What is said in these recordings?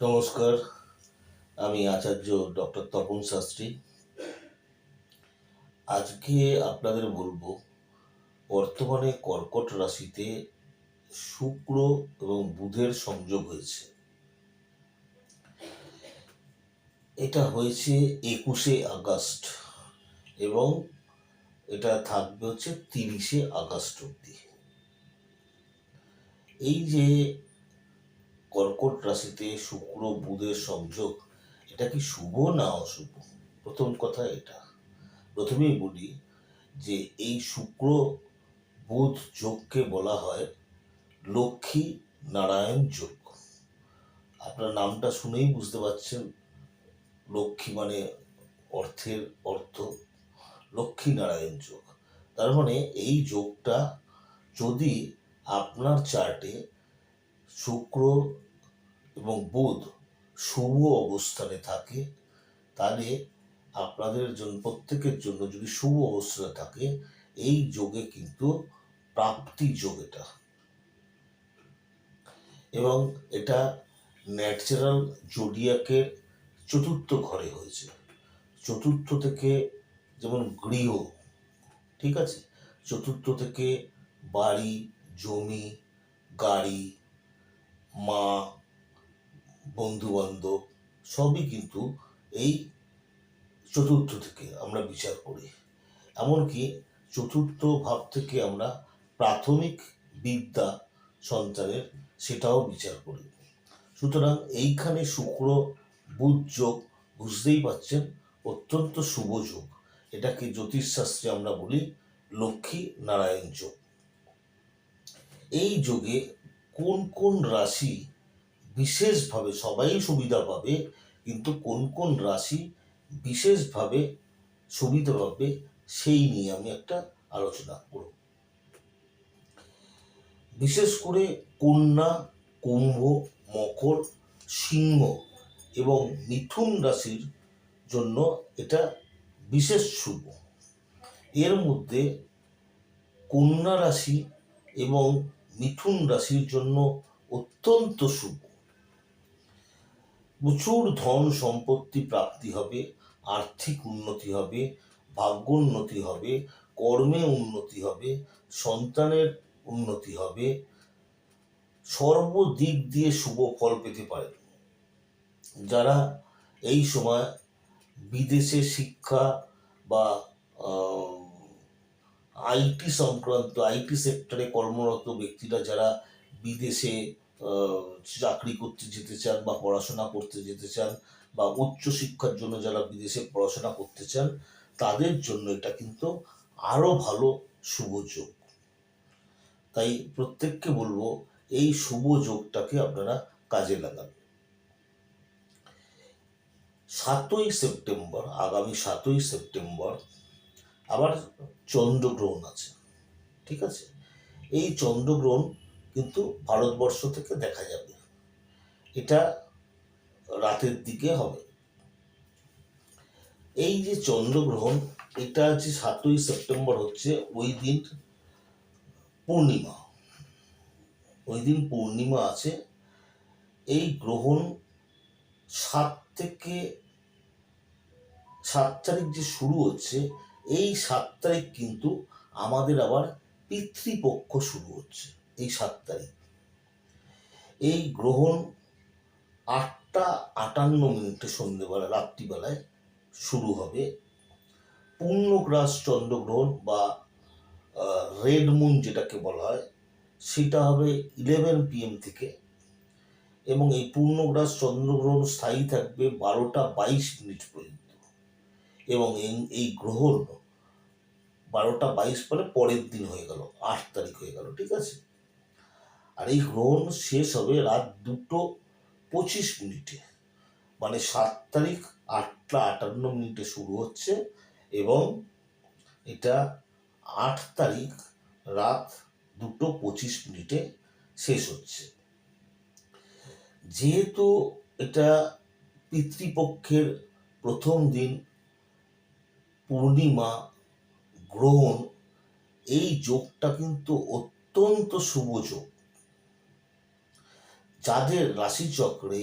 নমস্কার, আমি আচার্য ডক্টর তপন শাস্ত্রী। আজকে আপনাদের বলব, বর্তমানে কর্কট রাশিতে শুক্র এবং বুধের সংযোগ হয়েছে। এটা হয়েছে একুশে আগস্ট এবং এটা থাকবে হচ্ছে তিরিশে আগস্ট অব্দি এই যে কর্কট রাশিতে শুক্র, বুধের সংযোগ, এটা কি শুভ না অশুভ? প্রথম কথা এটা। প্রথমেই বলি যে এই শুক্র, বুধ যোগকে বলা হয় লক্ষ্মী নারায়ণ যোগ। আপনার নামটা শুনেই বুঝতে পারছেন, লক্ষ্মী মানে অর্থের অর্থ, লক্ষ্মী নারায়ণ যোগ। তার মানে এই যোগটা যদি আপনার চার্টে শুক্র এবং বুধ শুভ অবস্থানে থাকে, তাহলে আপনাদের জন্য প্রত্যেকের জন্য যদি শুভ অবস্থানে থাকে, এই যোগে কিন্তু প্রাপ্তি যোগ এটা। এবং এটা ন্যাচারাল জোডিয়াকের চতুর্থ ঘরে হয়েছে। চতুর্থ থেকে যেমন গৃহ, ঠিক আছে? চতুর্থ থেকে বাড়ি, জমি, গাড়ি, মা বন্ধু বান্ধব সবই কিন্তু এই চতুর্থ থেকে আমরা বিচার করি। এমনকি চতুর্থ ভাব থেকে আমরা প্রাথমিক বিদ্যা সন্তানের সেটাও বিচার করি। সুতরাং এইখানে শুক্র, বুধ যোগ বুঝতেই পাচ্ছেন অত্যন্ত শুভ যোগ। এটাকে জ্যোতিষশাস্ত্রে আমরা বলি লক্ষ্মী নারায়ণ যোগ। এই যোগে কোন কোন রাশি বিশেষভাবে সবাই সুবিধা পাবে, কিন্তু কোন কোন রাশি বিশেষভাবে সুবিধা পাবে সেই নিয়ে আমি একটা আলোচনা করব। বিশেষ করে কন্যা, কুম্ভ, মকর, সিংহ এবং মিথুন রাশির জন্য এটা বিশেষ শুভ। এর মধ্যে কন্যা রাশি এবং মিথুন রাশির জন্য অত্যন্ত শুভ। প্রচুর ধন সম্পত্তি প্রাপ্তি হবে, আর্থিক উন্নতি হবে ভাগ্যোন্নতি হবে, কর্মে উন্নতি হবে, সন্তানের উন্নতি হবে। সর্বদিক দিয়ে শুভ ফল পেতে পারে। যারা এই সময় বিদেশে শিক্ষা বা আইটি সংক্রান্ত, আইটি সেক্টরে কর্মরত ব্যক্তিরা, যারা বিদেশে চাকরি করতে যেতে চান বা পড়াশোনা করতে যেতে চান বা উচ্চ শিক্ষার জন্য যারা বিদেশে পড়াশোনা করতে চান, তাদের জন্য এটা কিন্তু আরও ভালো শুভ যোগ। তাই প্রত্যেককে বলব, এই শুভ যোগটাকে আপনারা কাজে লাগান। সাতই সেপ্টেম্বর, আগামী সাতই সেপ্টেম্বর আবার চন্দ্রগ্রহণ আছে, ঠিক আছে? এই চন্দ্রগ্রহণ কিন্তু ভারতবর্ষ থেকে দেখা যাবে এটা রাতের দিকে হবে। এই যে চন্দ্রগ্রহণ, এটা যে সাতই সেপ্টেম্বর হচ্ছে, ওই দিন পূর্ণিমা। ওই দিন পূর্ণিমা আছে। এই গ্রহণ সাত থেকে সাত তারিখ যে শুরু হচ্ছে, এই সাত তারিখ কিন্তু আমাদের আবার পিতৃপক্ষ শুরু হচ্ছে। এই সাত তারিখ। এই গ্রহণ আটটা আটান্ন মিনিটে সন্ধ্যেবেলা রাত্রিবেলায় শুরু হবে পূর্ণগ্রাস চন্দ্রগ্রহণ বা রেড মুন যেটাকে বলা হয়, সেটা হবে ইলেভেন পিএম থেকে এবং এই পূর্ণগ্রাস চন্দ্রগ্রহণ স্থায়ী থাকবে বারোটা বাইশ মিনিট পর্যন্ত এবং এই- এই গ্রহণ বারোটা বাইশ পরে পরের দিন হয়ে গেল, আট তারিখ হয়ে গেল, ঠিক আছে? আর এই গ্রহণ শেষ হবে রাত দুটো পঁচিশ মিনিটে। মানে সাত তারিখ আটটা আটান্ন মিনিটে শুরু হচ্ছে এবং এটা আট তারিখ রাত দুটো পঁচিশ মিনিটে শেষ হচ্ছে। যেহেতু এটা পিতৃপক্ষের প্রথম দিন পূর্ণিমা গ্রহণ, এই যোগটা কিন্তু অত্যন্ত শুভ যোগ। যাদের রাশিচক্রে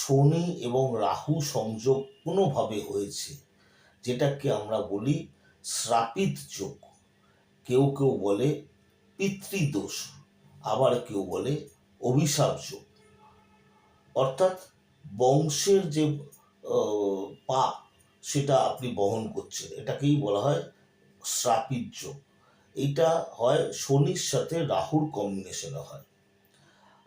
শনি এবং রাহু সংযোগ কোনোভাবে হয়েছে, যেটাকে আমরা বলি শ্রাপিত যোগ। কেউ কেউ বলে পিতৃদোষ, আবার কেউ বলে অভিশাপ যোগ। অর্থাৎ বংশের যে পাপ, সেটা আপনি বহন করছেন। এটাকেই বলা হয় শ্রাপিত যোগ। এটা হয় শনির সাথে রাহুর কম্বিনেশনে হয়।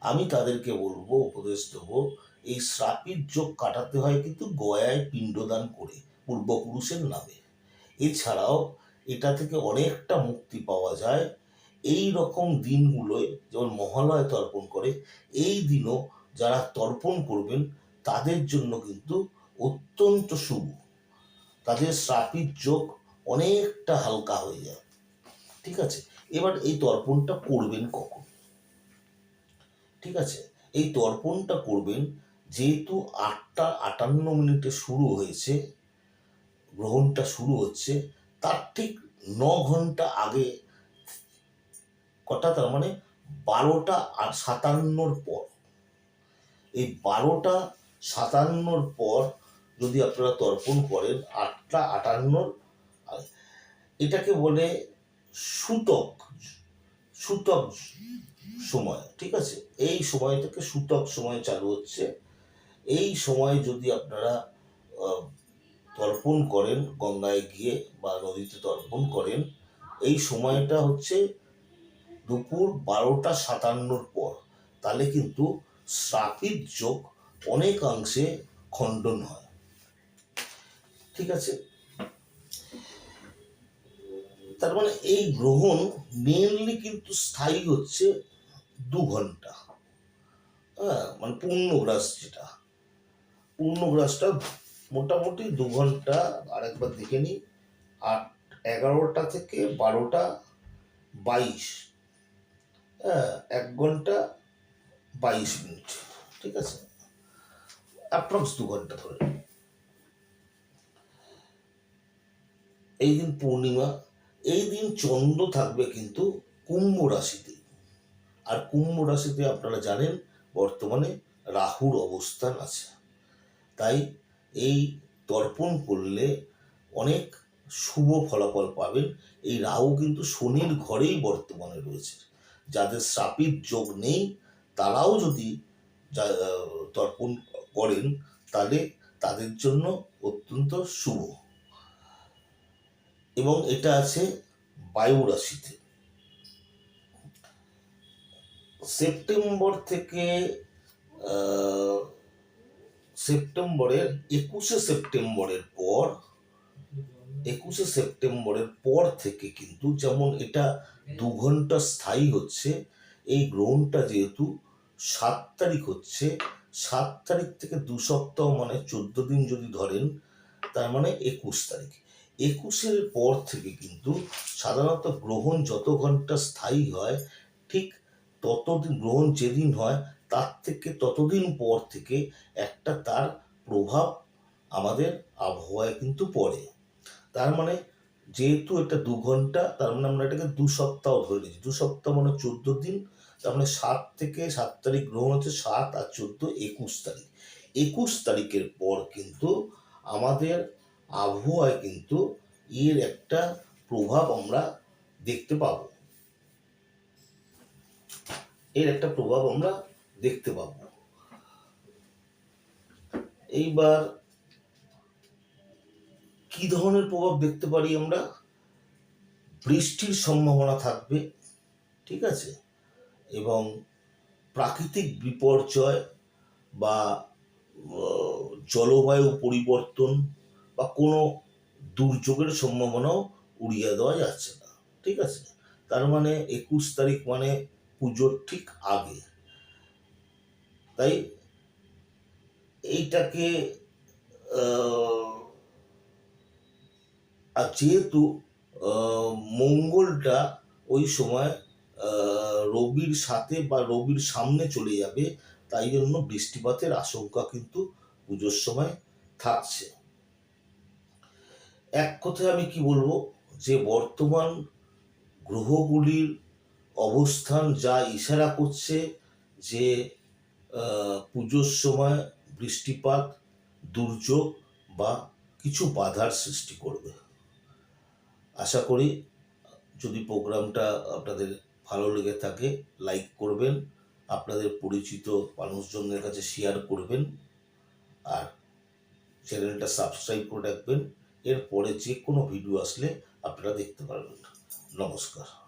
আমি তাদেরকে বলব, উপদেশ দেবো, এই শ্রাপিত যোগ কাটাতে হয় কিন্তু গয়ায় পিণ্ডদান করে, পূর্বপুরুষের নামে। এছাড়াও এটা থেকে অনেকটা মুক্তি পাওয়া যায়। এই রকম দিনগুলোয় যেমন মহালয় তর্পণ করে, এই দিনও যারা তর্পণ করবেন, তাদের জন্য কিন্তু অত্যন্ত শুভ। তাদের শ্রাপিত যোগ অনেকটা হালকা হয়ে যায়। ঠিক আছে? এবার এই তর্পণটা করবেন কখন? ঠিক আছে? এই তর্পণটা করবেন, যেহেতু আটটা আটান্ন মিনিটে শুরু হয়েছে, গ্রহণটা শুরু হচ্ছে, তার ঠিক ন ঘণ্টা আগে, কটা তার মানে বারোটা সাতান্নর পর। এই বারোটা সাতান্নর পর যদি আপনারা তর্পণ করেন, আটটা আটান্নর, এটাকে বলে সূতক সূতক সময়, ঠিক আছে? এই সময় থেকে সূতক সময় চালু হচ্ছে। এই সময় যদি আপনারা তর্পণ করেন, গঙ্গায় গিয়ে বা নদীতে তর্পণ করেন, এই সময়টা হচ্ছে দুপুর বারোটা সাতান্নর পর। তাহলে কিন্তু শ্রাপিত যোগ অনেকাংশে খণ্ডন হয়। ঠিক আছে? তার মানে এই গ্রহণ মেনলি কিন্তু স্থায়ী হচ্ছে দু ঘণ্টা। হ্যাঁ মানে পূর্ণগ্রাস যেটা। পূর্ণগ্রাসটা মোটামুটি দু ঘণ্টা, আরেকবার দেখে নিই, আট, এগারোটা থেকে বারোটা, বাইশ। হ্যাঁ এক ঘণ্টা, বাইশ মিনিট, ঠিক আছে? অ্যাপ্রক্স দু ঘণ্টা ধরে। এই দিন পূর্ণিমা এই দিন চন্দ্র থাকবে কিন্তু কুম্ভ রাশিতে। আর কুম্ভ রাশিতে আপনারা জানেন, বর্তমানে রাহুর অবস্থান আছে। তাই এই তর্পণ করলে অনেক শুভ ফলাফল পাবেন। এই রাহু কিন্তু শনির ঘরেই বর্তমানে রয়েছে। যাদের শ্রাপিত যোগ নেই, তারাও যদি তর্পণ করেন, তাহলে তাদের জন্য অত্যন্ত শুভ। এবং এটা আছে বায়ু রাশিতে সেপ্টেম্বর থেকে সেপ্টেম্বরের একুশে সেপ্টেম্বরের পর, একুশে সেপ্টেম্বরের পর থেকে কিন্তু যেমন এটা দু ঘণ্টা স্থায়ী হচ্ছে, এই গ্রহণটা যেহেতু সাত তারিখ হচ্ছে, সাত তারিখ থেকে দু সপ্তাহ মানে চোদ্দ দিন যদি ধরেন, তার মানে একুশ তারিখ। একুশের পর থেকে কিন্তু সাধারণত গ্রহণ যত ঘণ্টা স্থায়ী হয়, ঠিক ততদিন, গ্রহণ যেদিন হয়, তার থেকে ততদিন পর থেকে একটা তার প্রভাব আমাদের আবহাওয়ায় কিন্তু পড়ে। তার মানে যেহেতু এটা দু ঘণ্টা, তার মানে আমরা এটাকে দু সপ্তাহ ধরে নিচ্ছি দু সপ্তাহ মানে চোদ্দ দিন, তার মানে সাত থেকে সাত তারিখ গ্রহণ হচ্ছে সাত আর চোদ্দ একুশ তারিখ। একুশ তারিখের পর কিন্তু আমাদের আবহাওয়ায় কিন্তু এর একটা প্রভাব আমরা দেখতে পাবো। এর একটা প্রভাব আমরা দেখতে পাবো। এইবার কি ধরনের প্রভাব দেখতে পারি আমরা? বৃষ্টির সম্ভাবনা থাকবে, ঠিক আছে? এবং প্রাকৃতিক বিপর্যয় বা জলবায়ু পরিবর্তন বা কোনো দুর্যোগের সম্ভাবনাও উড়িয়ে দেওয়া যাচ্ছে না। ঠিক আছে? তার মানে একুশ তারিখ মানে পুজোর ঠিক আগে। তাই এইটাকে আর যেহেতু মঙ্গলটা ওই সময় রবির সাথে বা রবির সামনে চলে যাবে, তাই জন্য বৃষ্টিপাতের আশঙ্কা কিন্তু পুজোর সময় থাকছে। এক কথায় আমি কি বলব? যে বর্তমান গ্রহগুলির অবস্থান যা ইশারা করছে যে পুজোর সময় বৃষ্টিপাত, দুর্যোগ বা কিছু বাধার সৃষ্টি করবে। আশা করি যদি প্রোগ্রামটা আপনাদের ভালো লেগে থাকে, লাইক করবেন, আপনাদের পরিচিত মানুষজনদের কাছে শেয়ার করবেন, আর চ্যানেলটা সাবস্ক্রাইব করে রাখবেন। এরপরে যে কোনো ভিডিও আসলে আপনারা দেখতে পারবেন। নমস্কার।